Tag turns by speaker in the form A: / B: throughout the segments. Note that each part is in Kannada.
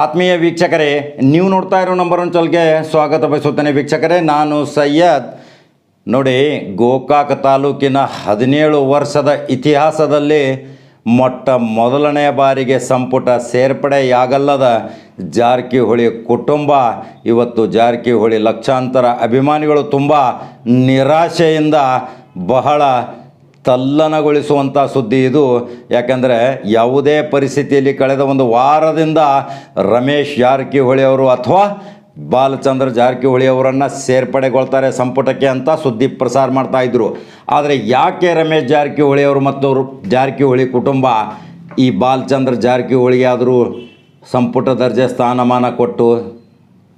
A: ಆತ್ಮೀಯ ವೀಕ್ಷಕರೇ, ನೀವು ನೋಡ್ತಾ ಇರೋ ನಂಬರ್ ಒನ್ ಚಲ್ಗೆ ಸ್ವಾಗತ ಬಯಸುತ್ತೇನೆ ವೀಕ್ಷಕರೇ. ನಾನು ಸಯ್ಯದ್ ನೋಡಿ, ಗೋಕಾಕ ತಾಲೂಕಿನ ಹದಿನೇಳು ವರ್ಷದ ಇತಿಹಾಸದಲ್ಲಿ ಮೊಟ್ಟ ಮೊದಲನೆಯ ಬಾರಿಗೆ ಸಂಪುಟ ಸೇರ್ಪಡೆಯಾಗಲ್ಲದ ಜಾರಕಿಹೊಳಿ ಕುಟುಂಬ, ಇವತ್ತು ಜಾರಕಿಹೊಳಿ ಲಕ್ಷಾಂತರ ಅಭಿಮಾನಿಗಳು ತುಂಬ ನಿರಾಶೆಯಿಂದ ಬಹಳ ತಲ್ಲಣಗೊಳಿಸುವಂಥ ಸುದ್ದಿ ಇದು. ಯಾಕಂದರೆ ಯಾವುದೇ ಪರಿಸ್ಥಿತಿಯಲ್ಲಿ ಕಳೆದ ಒಂದು ವಾರದಿಂದ ರಮೇಶ್ ಜಾರಕಿಹೊಳಿ ಅವರು ಅಥವಾ ಬಾಲಚಂದ್ರ ಜಾರಕಿಹೊಳಿ ಅವರನ್ನು ಸೇರ್ಪಡೆಗೊಳ್ತಾರೆ ಸಂಪುಟಕ್ಕೆ ಅಂತ ಸುದ್ದಿ ಪ್ರಸಾರ ಮಾಡ್ತಾ ಇದ್ರು. ಆದರೆ ಯಾಕೆ ರಮೇಶ್ ಜಾರಕಿಹೊಳಿ ಅವರು ಮತ್ತು ಜಾರಕಿಹೊಳಿ ಕುಟುಂಬ ಈ ಬಾಲಚಂದ್ರ ಜಾರಕಿಹೊಳಿಗೆ ಆದರೂ ಸಂಪುಟ ದರ್ಜೆ ಸ್ಥಾನಮಾನ ಕೊಟ್ಟು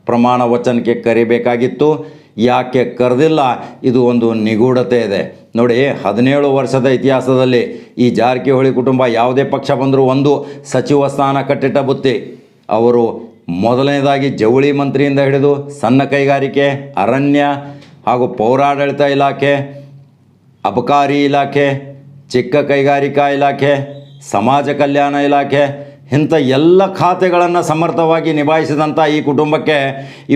A: ಪ್ರಮಾಣ ವಚನಕ್ಕೆ ಕರಿಬೇಕಾಗಿತ್ತು? ಯಾಕೆ ಕರೆದಿಲ್ಲ? ಇದು ಒಂದು ನಿಗೂಢತೆ ಇದೆ. ನೋಡಿ, ಹದಿನೇಳು ವರ್ಷದ ಇತಿಹಾಸದಲ್ಲಿ ಈ ಜಾರಕಿಹೊಳಿ ಕುಟುಂಬ ಯಾವುದೇ ಪಕ್ಷ ಬಂದರೂ ಒಂದು ಸಚಿವ ಸ್ಥಾನ ಕಟ್ಟಿಟ್ಟ ಬುತ್ತಿ. ಅವರು ಮೊದಲನೇದಾಗಿ ಜವಳಿ ಮಂತ್ರಿಯಿಂದ ಹಿಡಿದು ಸಣ್ಣ ಕೈಗಾರಿಕೆ, ಅರಣ್ಯ ಹಾಗೂ ಪೌರಾಡಳಿತ ಇಲಾಖೆ, ಅಬಕಾರಿ ಇಲಾಖೆ, ಚಿಕ್ಕ ಕೈಗಾರಿಕಾ ಇಲಾಖೆ, ಸಮಾಜ ಕಲ್ಯಾಣ ಇಲಾಖೆ ಇಂಥ ಎಲ್ಲ ಖಾತೆಗಳನ್ನು ಸಮರ್ಥವಾಗಿ ನಿಭಾಯಿಸಿದಂಥ ಈ ಕುಟುಂಬಕ್ಕೆ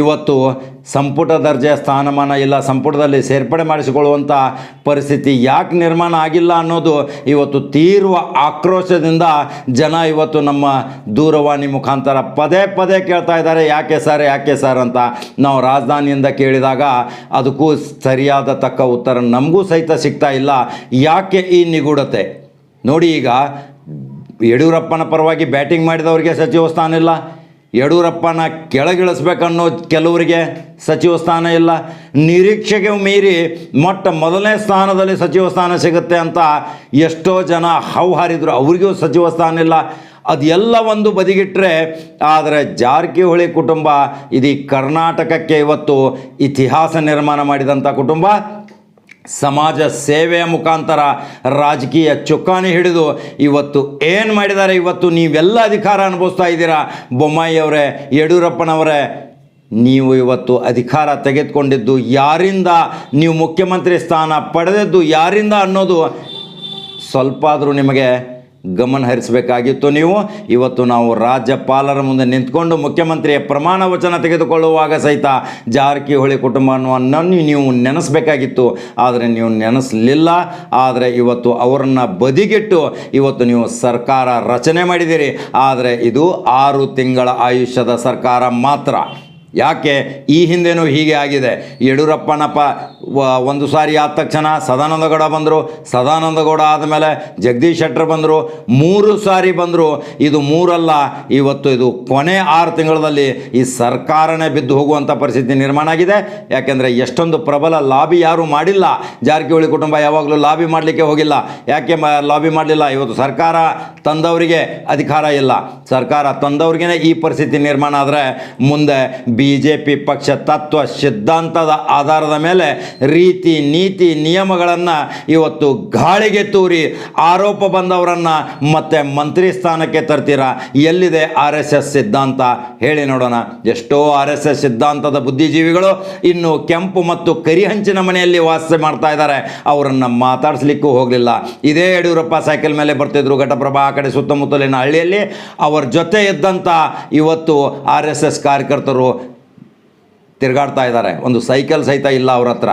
A: ಇವತ್ತು ಸಂಪುಟ ದರ್ಜೆಯ ಸ್ಥಾನಮಾನ ಇಲ್ಲ, ಸಂಪುಟದಲ್ಲಿ ಸೇರ್ಪಡೆ ಮಾಡಿಸಿಕೊಳ್ಳುವಂಥ ಪರಿಸ್ಥಿತಿ ಯಾಕೆ ನಿರ್ಮಾಣ ಆಗಿಲ್ಲ ಅನ್ನೋದು ಇವತ್ತು ತೀರ್ವ ಆಕ್ರೋಶದಿಂದ ಜನ ಇವತ್ತು ನಮ್ಮ ದೂರವಾಣಿ ಮುಖಾಂತರ ಪದೇ ಪದೇ ಕೇಳ್ತಾ ಇದ್ದಾರೆ, ಯಾಕೆ ಸರ್ ಯಾಕೆ ಸರ್ ಅಂತ ನಾವು ರಾಜಧಾನಿಯಿಂದ ಕೇಳಿದಾಗ ಅದಕ್ಕೂ ಸರಿಯಾದ ತಕ್ಕ ಉತ್ತರ ನಮಗೂ ಸಹಿತ ಸಿಗ್ತಾ ಇಲ್ಲ. ಯಾಕೆ ಈ ನಿಗೂಢತೆ? ನೋಡಿ ಈಗ ಯಡಿಯೂರಪ್ಪನ ಪರವಾಗಿ ಬ್ಯಾಟಿಂಗ್ ಮಾಡಿದವರಿಗೆ ಸಚಿವ ಸ್ಥಾನ ಇಲ್ಲ. ಯಡಿಯೂರಪ್ಪನ ಕೆಳಗಿಳಿಸ್ಬೇಕನ್ನೋ ಕೆಲವರಿಗೆ ಸಚಿವ ಸ್ಥಾನ ಇಲ್ಲ. ನಿರೀಕ್ಷೆಗೆ ಮೀರಿ ಮೊಟ್ಟ ಮೊದಲನೇ ಸ್ಥಾನದಲ್ಲಿ ಸಚಿವ ಸ್ಥಾನ ಸಿಗುತ್ತೆ ಅಂತ ಎಷ್ಟೋ ಜನ ಹೌಹಾರಿದ್ರು ಅವ್ರಿಗೂ ಸಚಿವ ಸ್ಥಾನ ಇಲ್ಲ. ಅದೆಲ್ಲ ಒಂದು ಬದಿಗಿಟ್ಟರೆ ಆದರೆ ಜಾರಕಿಹೊಳಿ ಕುಟುಂಬ, ಇದೀ ಕರ್ನಾಟಕಕ್ಕೆ ಇವತ್ತು ಇತಿಹಾಸ ನಿರ್ಮಾಣ ಮಾಡಿದಂಥ ಕುಟುಂಬ. ಸಮಾಜ ಸೇವೆಯ ಮುಖಾಂತರ ರಾಜಕೀಯ ಚುಕ್ಕಾಣಿ ಹಿಡಿದು ಇವತ್ತು ಏನು ಮಾಡಿದ್ದಾರೆ ಇವತ್ತು ನೀವೆಲ್ಲ ಅಧಿಕಾರ ಅನುಭವಿಸ್ತಾ ಇದ್ದೀರಾ? ಬೊಮ್ಮಾಯಿಯವರೇ, ಯಡಿಯೂರಪ್ಪನವರೇ, ನೀವು ಇವತ್ತು ಅಧಿಕಾರ ತೆಗೆದುಕೊಂಡಿದ್ದು ಯಾರಿಂದ? ನೀವು ಮುಖ್ಯಮಂತ್ರಿ ಸ್ಥಾನ ಪಡೆದದ್ದು ಯಾರಿಂದ ಅನ್ನೋದು ಸ್ವಲ್ಪ ಆದರೂ ನಿಮಗೆ ಗಮನ ಹರಿಸಬೇಕಾಗಿತ್ತು ನೀವು. ಇವತ್ತು ನಾವು ರಾಜ್ಯಪಾಲರ ಮುಂದೆ ನಿಂತ್ಕೊಂಡು ಮುಖ್ಯಮಂತ್ರಿಯ ಪ್ರಮಾಣ ವಚನ ತೆಗೆದುಕೊಳ್ಳುವಾಗ ಸಹಿತ ಜಾರಕಿಹೊಳಿ ಕುಟುಂಬವನ್ನು ನೀವು ನೆನೆಸಬೇಕಾಗಿತ್ತು. ಆದರೆ ನೀವು ನೆನೆಸಲಿಲ್ಲ. ಆದರೆ ಇವತ್ತು ಅವರನ್ನು ಬದಿಗಿಟ್ಟು ಇವತ್ತು ನೀವು ಸರ್ಕಾರ ರಚನೆ ಮಾಡಿದ್ದೀರಿ. ಆದರೆ ಇದು ಆರು ತಿಂಗಳ ಆಯುಷ್ಯದ ಸರ್ಕಾರ ಮಾತ್ರ. ಯಾಕೆ ಈ ಹಿಂದೆನೂ ಹೀಗೆ ಆಗಿದೆ? ಯಡಿಯೂರಪ್ಪನಪ್ಪ ಒಂದು ಸಾರಿ ಆದ ತಕ್ಷಣ ಸದಾನಂದಗೌಡ ಬಂದರು. ಸದಾನಂದಗೌಡ ಆದಮೇಲೆ ಜಗದೀಶ್ ಶೆಟ್ಟರ್ ಬಂದರು. ಮೂರು ಸಾರಿ ಬಂದರು. ಇದು ಮೂರಲ್ಲ, ಇವತ್ತು ಇದು ಕೊನೆ ಆರು ತಿಂಗಳಲ್ಲಿ ಈ ಸರ್ಕಾರನೇ ಬಿದ್ದು ಹೋಗುವಂಥ ಪರಿಸ್ಥಿತಿ ನಿರ್ಮಾಣ ಆಗಿದೆ. ಯಾಕೆಂದರೆ ಎಷ್ಟೊಂದು ಪ್ರಬಲ ಲಾಬಿ ಯಾರೂ ಮಾಡಿಲ್ಲ. ಜಾರಕಿಹೊಳಿ ಕುಟುಂಬ ಯಾವಾಗಲೂ ಲಾಬಿ ಮಾಡಲಿಕ್ಕೆ ಹೋಗಿಲ್ಲ. ಯಾಕೆ ಲಾಬಿ ಮಾಡಲಿಲ್ಲ? ಇವತ್ತು ಸರ್ಕಾರ ತಂದವರಿಗೆ ಅಧಿಕಾರ ಇಲ್ಲ. ಸರ್ಕಾರ ತಂದವ್ರಿಗೇ ಈ ಪರಿಸ್ಥಿತಿ ನಿರ್ಮಾಣ ಆದರೆ ಮುಂದೆ ಬಿ ಜೆ ಪಿ ಪಕ್ಷ ತತ್ವ ಸಿದ್ಧಾಂತದ ಆಧಾರದ ಮೇಲೆ ರೀತಿ, ನೀತಿ, ನಿಯಮಗಳನ್ನು ಇವತ್ತು ಗಾಳಿಗೆ ತೂರಿ ಆರೋಪ ಬಂದವರನ್ನು ಮತ್ತೆ ಮಂತ್ರಿ ಸ್ಥಾನಕ್ಕೆ ತರ್ತೀರಾ? ಎಲ್ಲಿದೆ ಆರ್ ಎಸ್ ಎಸ್ ಸಿದ್ಧಾಂತ? ಹೇಳಿ ನೋಡೋಣ. ಎಷ್ಟೋ ಆರ್ ಎಸ್ ಎಸ್ ಸಿದ್ಧಾಂತದ ಬುದ್ಧಿಜೀವಿಗಳು ಇನ್ನು ಕೆಂಪು ಮತ್ತು ಕರಿಹಂಚಿನ ಮನೆಯಲ್ಲಿ ವಾಸ ಮಾಡ್ತಾ ಇದ್ದಾರೆ. ಅವರನ್ನು ಮಾತಾಡಿಸ್ಲಿಕ್ಕೂ ಹೋಗಲಿಲ್ಲ. ಇದೇ ಯಡಿಯೂರಪ್ಪ ಸೈಕಲ್ ಮೇಲೆ ಬರ್ತಿದ್ರು ಘಟಪ್ರಭಾ ಆ ಕಡೆ ಸುತ್ತಮುತ್ತಲಿನ ಹಳ್ಳಿಯಲ್ಲಿ. ಅವರ ಜೊತೆ ಇದ್ದಂಥ ಇವತ್ತು ಆರ್ ಎಸ್ ಎಸ್ ಕಾರ್ಯಕರ್ತರು ತಿರುಗಾಡ್ತಾ ಇದ್ದಾರೆ. ಒಂದು ಸೈಕಲ್ ಸಹಿತ ಇಲ್ಲ ಅವ್ರ ಹತ್ರ.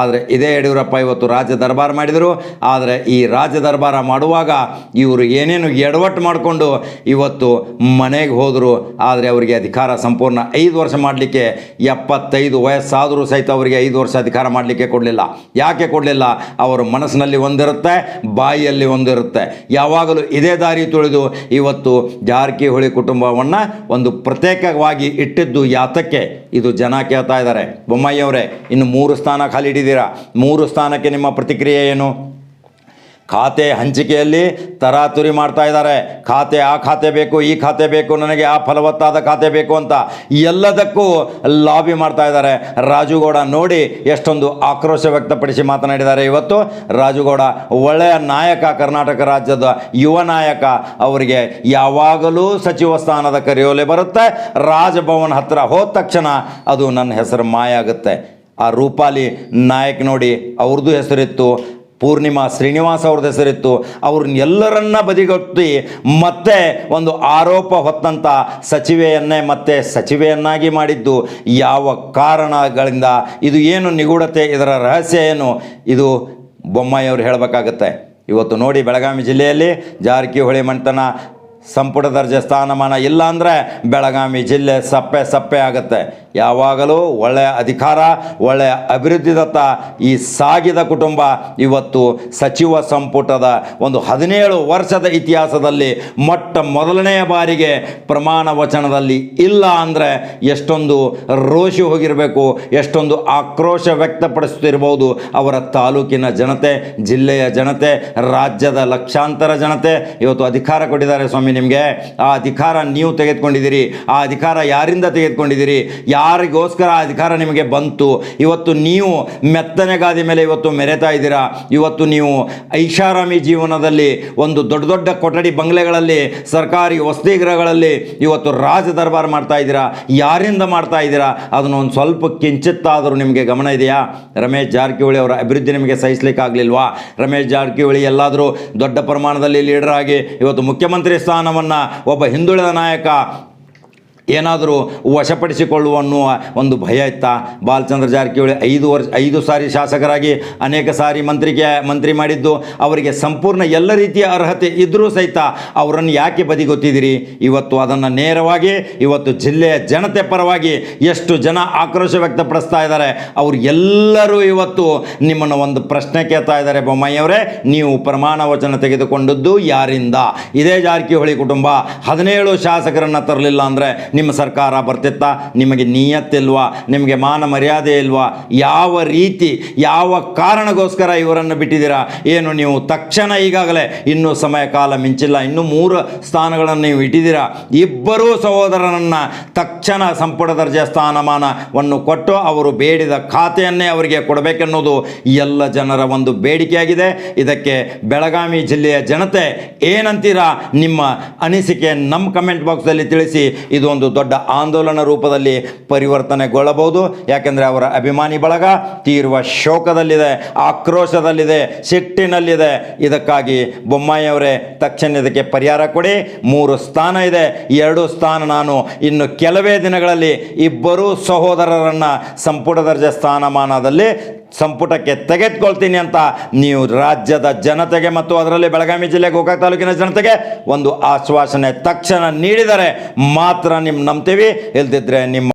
A: ಆದರೆ ಇದೇ ಯಡಿಯೂರಪ್ಪ ಇವತ್ತು ರಾಜ್ಯ ದರ್ಬಾರ್ ಮಾಡಿದರು. ಆದರೆ ಈ ರಾಜ್ಯ ದರ್ಬಾರ ಮಾಡುವಾಗ ಇವರು ಏನೇನು ಎಡವಟ್ಟು ಮಾಡಿಕೊಂಡು ಇವತ್ತು ಮನೆಗೆ ಹೋದರು. ಆದರೆ ಅವರಿಗೆ ಅಧಿಕಾರ ಸಂಪೂರ್ಣ ಐದು ವರ್ಷ ಮಾಡಲಿಕ್ಕೆ ಎಪ್ಪತ್ತೈದು ವಯಸ್ಸಾದರೂ ಸಹಿತ ಅವರಿಗೆ ಐದು ವರ್ಷ ಅಧಿಕಾರ ಮಾಡಲಿಕ್ಕೆ ಕೊಡಲಿಲ್ಲ. ಯಾಕೆ ಕೊಡಲಿಲ್ಲ? ಅವರ ಮನಸ್ಸಿನಲ್ಲಿ ಒಂದಿರುತ್ತೆ ಬಾಯಿಯಲ್ಲಿ ಒಂದಿರುತ್ತೆ. ಯಾವಾಗಲೂ ಇದೇ ದಾರಿ ತುಳಿದು ಇವತ್ತು ಜಾರಕಿಹೊಳಿ ಕುಟುಂಬವನ್ನು ಒಂದು ಪ್ರತ್ಯೇಕವಾಗಿ ಇಟ್ಟಿದ್ದು ಯಾತಕ್ಕೆ? ಇದು ಜನ ಕೇಳ್ತಾ ಇದ್ದಾರೆ. ಬೊಮ್ಮಾಯಿ ಅವರೇ ಇನ್ನು ಮೂರು ಸ್ಥಾನ ಖಾಲಿ ಹಿಡಿದೀರಾ ಮೂರು ಸ್ಥಾನಕ್ಕೆ ನಿಮ್ಮ ಪ್ರತಿಕ್ರಿಯೆ ಏನು? ಖಾತೆ ಹಂಚಿಕೆಯಲ್ಲಿ ತರಾತುರಿ ಮಾಡ್ತಾ ಇದ್ದಾರೆ. ಖಾತೆ ಆ ಖಾತೆ ಬೇಕು, ಈ ಖಾತೆ ಬೇಕು, ನನಗೆ ಆ ಫಲವತ್ತಾದ ಖಾತೆ ಬೇಕು ಅಂತ ಎಲ್ಲದಕ್ಕೂ ಲಾಬಿ ಮಾಡ್ತಾ ಇದ್ದಾರೆ. ರಾಜುಗೌಡ ನೋಡಿ ಎಷ್ಟೊಂದು ಆಕ್ರೋಶ ವ್ಯಕ್ತಪಡಿಸಿ ಮಾತನಾಡಿದ್ದಾರೆ. ಇವತ್ತು ರಾಜುಗೌಡ ಒಳ್ಳೆಯ ನಾಯಕ, ಕರ್ನಾಟಕ ರಾಜ್ಯದ ಯುವ ನಾಯಕ. ಅವರಿಗೆ ಯಾವಾಗಲೂ ಸಚಿವ ಸ್ಥಾನದ ಕರೆಯೋಲೆ ಬರುತ್ತೆ. ರಾಜಭವನ್ ಹತ್ತಿರ ಹೋದ ತಕ್ಷಣ ಅದು ನನ್ನ ಹೆಸರು ಮಾಯ ಆಗುತ್ತೆ ಆ ರೂಪಾಲಿ ನಾಯಕ್ ನೋಡಿ ಅವ್ರದ್ದು ಹೆಸರಿತ್ತು, ಪೂರ್ಣಿಮಾ ಶ್ರೀನಿವಾಸ್ ಅವ್ರದ್ದು ಹೆಸರಿತ್ತು ಅವ್ರನ್ನೆಲ್ಲರನ್ನ ಬದಿಗೊತ್ತಿ ಮತ್ತೆ ಒಂದು ಆರೋಪ ಹೊತ್ತಂಥ ಸಚಿವೆಯನ್ನೇ ಮತ್ತೆ ಸಚಿವೆಯನ್ನಾಗಿ ಮಾಡಿದ್ದು. ಯಾವ ಕಾರಣಗಳಿಂದ? ಇದು ಏನು ನಿಗೂಢತೆ? ಇದರ ರಹಸ್ಯ ಏನು? ಇದು ಬೊಮ್ಮಾಯಿಯವರು ಹೇಳಬೇಕಾಗತ್ತೆ. ಇವತ್ತು ನೋಡಿ ಬೆಳಗಾವಿ ಜಿಲ್ಲೆಯಲ್ಲಿ ಜಾರಕಿಹೊಳಿ ಮಂತನ ಸಂಪುಟ ದರ್ಜೆ ಸ್ಥಾನಮಾನ ಇಲ್ಲ ಅಂದರೆ ಬೆಳಗಾವಿ ಜಿಲ್ಲೆ ಸಪ್ಪೆ ಸಪ್ಪೆ ಆಗುತ್ತೆ. ಯಾವಾಗಲೂ ಒಳ್ಳೆಯ ಅಧಿಕಾರ, ಒಳ್ಳೆಯ ಅಭಿವೃದ್ಧಿದತ್ತ ಈ ಸಾಗಿದ ಕುಟುಂಬ ಇವತ್ತು ಸಚಿವ ಸಂಪುಟದ ಒಂದು ಹದಿನೇಳು ವರ್ಷದ ಇತಿಹಾಸದಲ್ಲಿ ಮೊಟ್ಟ ಮೊದಲನೆಯ ಬಾರಿಗೆ ಪ್ರಮಾಣ ವಚನದಲ್ಲಿ ಇಲ್ಲ ಅಂದರೆ ಎಷ್ಟೊಂದು ರೋಷಿ ಹೋಗಿರಬೇಕು, ಎಷ್ಟೊಂದು ಆಕ್ರೋಶ ವ್ಯಕ್ತಪಡಿಸುತ್ತಿರ್ಬೋದು ಅವರ ತಾಲೂಕಿನ ಜನತೆ, ಜಿಲ್ಲೆಯ ಜನತೆ, ರಾಜ್ಯದ ಲಕ್ಷಾಂತರ ಜನತೆ. ಇವತ್ತು ಅಧಿಕಾರ ಕೊಟ್ಟಿದ್ದಾರೆ ಸ್ವಾಮಿ ನಿಮಗೆ. ಆ ಅಧಿಕಾರ ನೀವು ತೆಗೆದುಕೊಂಡಿದ್ದೀರಿ, ಆ ಅಧಿಕಾರ ಯಾರಿಂದ ತೆಗೆದುಕೊಂಡಿದ್ದೀರಿ ಯಾರಿಗೋಸ್ಕರ ಅಧಿಕಾರ ನಿಮಗೆ ಬಂತು? ಇವತ್ತು ನೀವು ಮೆತ್ತನೆ ಗಾದಿ ಮೇಲೆ ಇವತ್ತು ಮೆರೆತಾ ಇದ್ದೀರಾ? ಇವತ್ತು ನೀವು ಐಷಾರಾಮಿ ಜೀವನದಲ್ಲಿ ಒಂದು ದೊಡ್ಡ ದೊಡ್ಡ ಕೊಠಡಿ ಬಂಗ್ಲೆಗಳಲ್ಲಿ, ಸರ್ಕಾರಿ ವಸತಿ ಗೃಹಗಳಲ್ಲಿ ಇವತ್ತು ರಾಜ ದರ್ಬಾರ್ ಮಾಡ್ತಾ ಇದ್ದೀರಾ? ಯಾರಿಂದ ಮಾಡ್ತಾ ಇದ್ದೀರಾ? ಅದನ್ನು ಒಂದು ಸ್ವಲ್ಪ ಕಿಂಚಿತ್ತಾದರೂ ನಿಮಗೆ ಗಮನ ಇದೆಯಾ? ರಮೇಶ್ ಜಾರಕಿಹೊಳಿ ಅವರ ಅಭಿವೃದ್ಧಿ ನಿಮಗೆ ಸಹಿಸಲಿಕ್ಕಾಗಲಿಲ್ವಾ? ರಮೇಶ್ ಜಾರಕಿಹೊಳಿ ಎಲ್ಲಾದರೂ ದೊಡ್ಡ ಪ್ರಮಾಣದಲ್ಲಿ ಲೀಡರ್ ಆಗಿ ಇವತ್ತು ಮುಖ್ಯಮಂತ್ರಿ ಸ್ಥಾನವನ್ನು ಒಬ್ಬ ಹಿಂದುಳಿದ ನಾಯಕ ಏನಾದರೂ ವಶಪಡಿಸಿಕೊಳ್ಳುವ ಅನ್ನುವ ಒಂದು ಭಯ ಇತ್ತ? ಬಾಲಚಂದ್ರ ಜಾರಕಿಹೊಳಿ ಐದು ವರ್ಷ, ಐದು ಸಾರಿ ಶಾಸಕರಾಗಿ ಅನೇಕ ಸಾರಿ ಮಂತ್ರಿಗೆ, ಮಂತ್ರಿ ಮಾಡಿದ್ದು, ಅವರಿಗೆ ಸಂಪೂರ್ಣ ಎಲ್ಲ ರೀತಿಯ ಅರ್ಹತೆ ಇದ್ದರೂ ಸಹಿತ ಅವರನ್ನು ಯಾಕೆ ಬದಿಗೊತ್ತಿದ್ದೀರಿ? ಇವತ್ತು ಅದನ್ನು ನೇರವಾಗಿ, ಇವತ್ತು ಜಿಲ್ಲೆಯ ಜನತೆ ಪರವಾಗಿ ಎಷ್ಟು ಜನ ಆಕ್ರೋಶ ವ್ಯಕ್ತಪಡಿಸ್ತಾ ಇದ್ದಾರೆ, ಅವರು ಎಲ್ಲರೂ ಇವತ್ತು ನಿಮ್ಮನ್ನು ಒಂದು ಪ್ರಶ್ನೆ ಕೇಳ್ತಾ ಇದ್ದಾರೆ ಬೊಮ್ಮಯ್ಯವರೇ ನೀವು ಪ್ರಮಾಣ ವಚನ ತೆಗೆದುಕೊಂಡದ್ದು ಯಾರಿಂದ? ಇದೇ ಜಾರಕಿಹೊಳಿ ಕುಟುಂಬ ಹದಿನೇಳು ಶಾಸಕರನ್ನು ತರಲಿಲ್ಲ ಅಂದರೆ ನಿಮ್ಮ ಸರ್ಕಾರ ಬರ್ತಿತ್ತಾ? ನಿಮಗೆ ನಿಯತ್ತಿಲ್ವಾ ನಿಮಗೆ ಮಾನ ಮರ್ಯಾದೆ ಇಲ್ವಾ? ಯಾವ ರೀತಿ, ಯಾವ ಕಾರಣಗೋಸ್ಕರ ಇವರನ್ನು ಬಿಟ್ಟಿದ್ದೀರಾ? ಏನು ನೀವು ತಕ್ಷಣ ಈಗಾಗಲೇ ಇನ್ನೂ ಸಮಯ ಕಾಲ ಮಿಂಚಿಲ್ಲ, ಇನ್ನೂ ಮೂರು ಸ್ಥಾನಗಳನ್ನು ನೀವು ಇಟ್ಟಿದ್ದೀರಾ? ಇಬ್ಬರೂ ಸಹೋದರನನ್ನು ತಕ್ಷಣ ಸಂಪುಟ ದರ್ಜೆ ಸ್ಥಾನಮಾನವನ್ನು ಕೊಟ್ಟು ಅವರು ಬೇಡಿದ ಖಾತೆಯನ್ನೇ ಅವರಿಗೆ ಕೊಡಬೇಕೆನ್ನುವುದು ಎಲ್ಲ ಜನರ ಒಂದು ಬೇಡಿಕೆಯಾಗಿದೆ. ಇದಕ್ಕೆ ಬೆಳಗಾವಿ ಜಿಲ್ಲೆಯ ಜನತೆ ಏನಂತೀರಾ? ನಿಮ್ಮ ಅನಿಸಿಕೆ ನಮ್ಮ ಕಮೆಂಟ್ ಬಾಕ್ಸಲ್ಲಿ ತಿಳಿಸಿ. ಇದು ಒಂದು ದೊಡ್ಡ ಆಂದೋಲನ ರೂಪದಲ್ಲಿ ಪರಿವರ್ತನೆಗೊಳ್ಳಬಹುದು. ಯಾಕೆಂದರೆ ಅವರ ಅಭಿಮಾನಿ ಬಳಗ ತೀರುವ ಶೋಕದಲ್ಲಿದೆ, ಆಕ್ರೋಶದಲ್ಲಿದೆ, ಸಿಟ್ಟಿನಲ್ಲಿದೆ. ಇದಕ್ಕಾಗಿ ಬೊಮ್ಮಾಯಿ ಅವರೇ ತಕ್ಷಣ ಇದಕ್ಕೆ ಪರಿಹಾರ ಕೊಡಿ. ಮೂರು ಸ್ಥಾನ ಇದೆ. ಎರಡು ಸ್ಥಾನ ನಾನು ಇನ್ನು ಕೆಲವೇ ದಿನಗಳಲ್ಲಿ ಇಬ್ಬರೂ ಸಹೋದರರನ್ನು ಸಂಪುಟ ದರ್ಜೆ ಸ್ಥಾನಮಾನದಲ್ಲಿ ಸಂಪುಟಕ್ಕೆ ತೆಗೆದುಕೊಳ್ತೀನಿ ಅಂತ ನೀವು ರಾಜ್ಯದ ಜನತೆಗೆ ಮತ್ತು ಅದರಲ್ಲಿ ಬೆಳಗಾವಿ ಜಿಲ್ಲೆ ಗೋಕಾಕ್ ತಾಲೂಕಿನ ಜನತೆಗೆ ಒಂದು ಆಶ್ವಾಸನೆ ತಕ್ಷಣ ನೀಡಿದರೆ ಮಾತ್ರ ನಿಮ್ಮ ನಂಬ್ತೀವಿ. ಇಲ್ದಿದ್ರೆ ನಿಮ್ಮ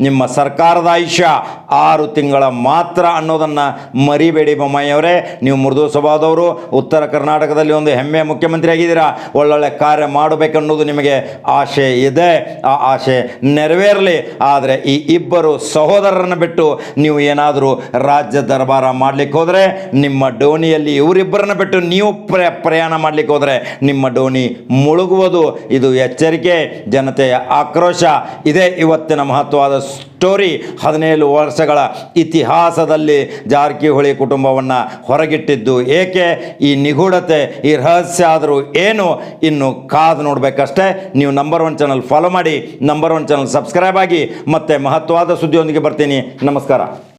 A: ನಿಮ್ಮ ಸರ್ಕಾರದ ಆಯುಷ್ಯ ಆರು ತಿಂಗಳ ಮಾತ್ರ ಅನ್ನೋದನ್ನು ಮರಿಬೇಡಿ ಬೊಮ್ಮಾಯಿಯವರೇ ನೀವು ಮೃದು ಸ್ವಭಾವದವರು ಉತ್ತರ ಕರ್ನಾಟಕದಲ್ಲಿ ಒಂದು ಹೆಮ್ಮೆಯ ಮುಖ್ಯಮಂತ್ರಿ ಆಗಿದ್ದೀರಾ ಒಳ್ಳೊಳ್ಳೆ ಕಾರ್ಯ ಮಾಡಬೇಕನ್ನೋದು ನಿಮಗೆ ಆಶೆ ಇದೆ. ಆ ಆಶೆ ನೆರವೇರಲಿ. ಆದರೆ ಈ ಇಬ್ಬರು ಸಹೋದರರನ್ನು ಬಿಟ್ಟು ನೀವು ಏನಾದರೂ ರಾಜ್ಯ ದರ್ಬಾರ ಮಾಡಲಿಕ್ಕೆ ಹೋದರೆ, ನಿಮ್ಮ ಡೋಣಿಯಲ್ಲಿ ಇವರಿಬ್ಬರನ್ನ ಬಿಟ್ಟು ನೀವು ಪ್ರ, ಪ್ರಯಾಣ ಮಾಡಲಿಕ್ಕೆ ಹೋದರೆ ನಿಮ್ಮ ಡೋಣಿ ಮುಳುಗುವುದು. ಇದು ಎಚ್ಚರಿಕೆ, ಜನತೆಯ ಆಕ್ರೋಶ. ಇದೇ ಇವತ್ತಿನ ಮಹತ್ವವಾದ ಸ್ಟೋರಿ ಹದಿನೇಳು ವರ್ಷಗಳ ಇತಿಹಾಸದಲ್ಲಿ ಜಾರಕಿಹೊಳಿ ಕುಟುಂಬವನ್ನು ಹೊರಗಿಟ್ಟಿದ್ದು. ಏಕೆ? ಈ ನಿಗೂಢತೆ, ಈ ರಹಸ್ಯ ಆದರೂ ಏನು? ಇನ್ನು ಕಾದು ನೋಡಬೇಕಷ್ಟೇ. ನೀವು ನಂಬರ್ ಒನ್ ಚಾನಲ್ ಫಾಲೋ ಮಾಡಿ ನಂಬರ್ ಒನ್ ಚಾನಲ್ ಸಬ್ಸ್ಕ್ರೈಬ್ ಆಗಿ ಮತ್ತೆ ಮಹತ್ವವಾದ ಸುದ್ದಿಯೊಂದಿಗೆ ಬರ್ತೀನಿ. ನಮಸ್ಕಾರ.